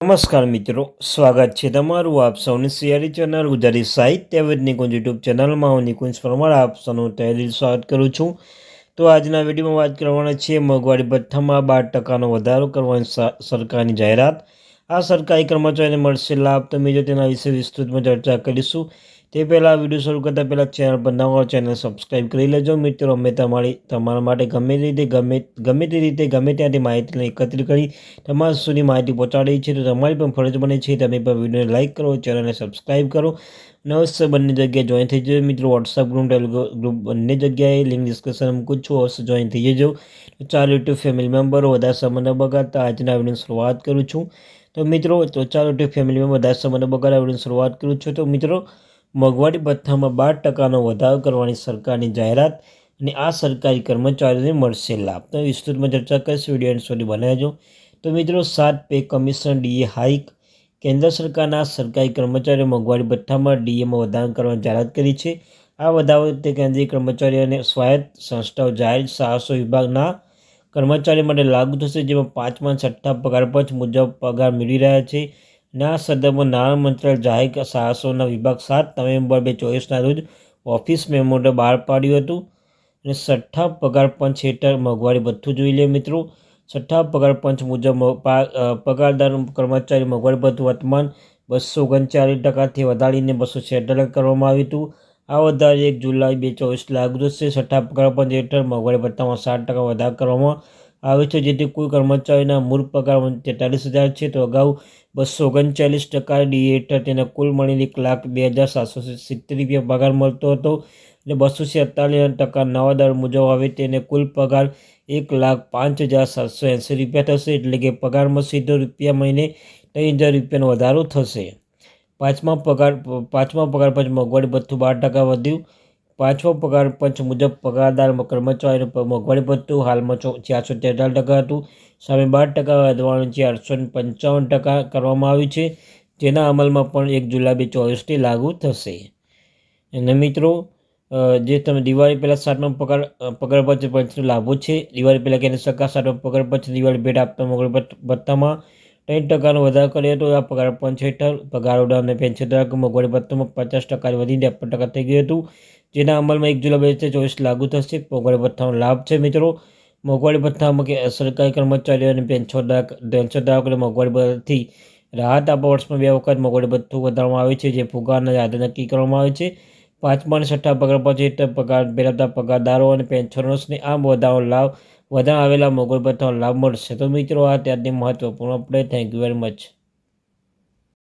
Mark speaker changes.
Speaker 1: નમસ્કાર મિત્રો, સ્વાગત છે તમારું આપ સૌની સિયારી ચેનલ ગુજરાતી સાહિત્ય વિદ નિકુંજ યુટ્યુબ ચેનલમાં. હું નિકુંજ પરમાર, આપ સૌનું તહેદીલ સ્વાગત કરું છું. તો આજના વિડીયોમાં વાત કરવાના છીએ મોંઘવારી ભથ્થામાં બાર ટકાનો વધારો કરવાની સરકારની જાહેરાત. આ સરકારી કર્મચારીને મળશે લાભ. તમે જો તેના વિશે વિસ્તૃતમાં ચર્ચા કરીશું. તે પહેલાં વીડિયો શરૂ કરતાં પહેલાં ચેનલ પર નવા ચેનલ સબસ્ક્રાઈબ કરી લેજો. મિત્રો, અમે તમારી, તમારા માટે ગમે રીતે, ગમે ગમે તે રીતે, ગમે ત્યાંથી માહિતીને એકત્રિત કરી તમારા સુધી માહિતી પહોંચાડી છે, તો તમારી પણ ફરજ બને છે, તમે પણ વિડીયોને લાઇક કરો, ચેનલને સબસ્ક્રાઈબ કરો. અને અવશ્ય બંને જગ્યાએ જોઈન થઈ જજો. મિત્રો વોટ્સઅપ ગ્રુપ ગ્રુપ બંને જગ્યાએ લિંક ડિસ્કશન મૂકું છું. અવશ્ય જોઈન થઈ જજો. તો ચાલો યુટ્યુબ ફેમિલી મેમ્બરો વધારે સંબંધો બગાડતા આજના વિડીયોની શરૂઆત કરું છું. તો મિત્રો, તો ચાલો ટી ફેમિલીમાં બધા વધારે સમય બગાડતા વિડીયોની શરૂઆત કરું છું. તો મિત્રો, મોંઘવારી ભથ્થામાં બાર ટકાનો વધારો કરવાની સરકારની જાહેરાત અને આ સરકારી કર્મચારીઓને મળશે લાભ. તો વિસ્તૃતમાં ચર્ચા કરીશ વીડિયો એન્ડ સુધી બનાવજો. તો મિત્રો, સાત પે કમિશન ડીએ હાઇક કેન્દ્ર સરકારના સરકારી કર્મચારીઓ મોંઘવારી ભથ્થામાં ડીએમાં વધારો કરવાની જાહેરાત કરી છે. આ વધારો તે કેન્દ્રીય કર્મચારીઓ અને સ્વાયત્ત સંસ્થાઓ, જાહેર સાહસો વિભાગના કર્મચારીઓ માટે લાગુ થશે, જેમાં પાંચમા છઠ્ઠા પગાર પંચ મુજબ પગાર મેળવી રહ્યા છે. ના સંદર્ભમાં નાણાં મંત્રાલય જાહેર સાહસોના વિભાગ સાત નવેમ્બર બે ચોવીસના રોજ ઓફિસ મેમોન્ડર બહાર પાડ્યું હતું. અને છઠ્ઠા પગાર પંચ હેઠળ મોંઘવારી ભથ્થું જોઈ લે મિત્રો. છઠ્ઠા પગાર પંચ મુજબ પગારદાર કર્મચારી મોંઘવારી ભથ્થું વર્તમાન બસો ઓગણચાલીસ ટકાથી વધારીને બસો છેતાલીસ કરવામાં આવ્યું હતું. આ વધારે એક જુલાઈ બે ચોવીસ લાગુ થશે. છઠ્ઠા પગાર પંચ હેઠળ મોંઘવારી ભથ્થામાં સાત ટકા વધારો કરવામાં આવે છે. જેથી કુલ કર્મચારીના મૂળ પગાર તેતાલીસ હજાર છે. તો અગાઉ બસો ઓગણચાલીસ ટકા ડી હેઠળ તેને કુલ મળીને એક લાખ બે હજાર સાતસો સિત્તેર રૂપિયા પગાર મળતો હતો. અને બસો છેતાલીસ ટકા નવા દર મુજબ આવે તેને કુલ પગાર એક લાખ પાંચ હજાર સાતસો એંસી રૂપિયા થશે. એટલે કે પગારમાં સીધો રૂપિયા મહિને ત્રણ હજાર રૂપિયાનો વધારો થશે. પાંચમા પગાર પાંચમા પગાર પંચ મોંઘવારી ભથ્થું બાર ટકા વધ્યું. પાંચમો પગાર પંચ મુજબ પગારદાર કર્મચારીનું મોંઘવારી ભથ્થું હાલમાં ચારસો તેતાલીસ ટકા હતું. સામે બાર ટકા વધવાનું ચારસો પંચાવન ટકા કરવામાં આવ્યું છે. જેના અમલમાં પણ એક જુલાઈ બે ચોવીસથી લાગુ થશે. અને મિત્રો જે તમે દિવાળી પહેલાં સાતમા પગાર પગાર પંચ પંચનો લાભો છે. દિવાળી પહેલાં કેન્દ્ર સરકાર સાતમા પગાર પંચ દિવાળી ભેટ આપતા મોંઘવારી ભથ્થામાં ત્રણ ટકાનો વધારો કર્યો હતો. આ પગાર પંચ હેઠળ પગાર ઉડાવ અને પેન્શન ધારક મોંઘવારી ભથ્થામાં પચાસ ટકા વધીને ત્રેપન ટકા થઈ ગયું હતું. જેના અમલમાં એક જુલાઈ બે હજાર ચોવીસ લાગુ થશે. મોંઘવારી ભથ્થાનો લાભ છે મિત્રો. મોંઘવારી ભથ્થામાં કે સરકારી કર્મચારીઓ અને પેન્શનધારક પેન્શનધારકોને મોંઘવારી ભથ્થાથી રાહત આપવા વર્ષમાં બે વખત મોંઘવારી ભથ્થું વધારવામાં આવે છે. જે ફુગારના યાદ નક્કી કરવામાં આવે છે. પાંચમા અને છઠ્ઠા પગાર પછી પગાર મેળવતા પગારદારો અને પેન્શનર્સને આ વધારો લાભ વધારે આવેલા મોગલ ભથ્થાનો લાભ મળશે. તો મિત્રો, આ ત્યારની મહત્વપૂર્ણ update thank you very much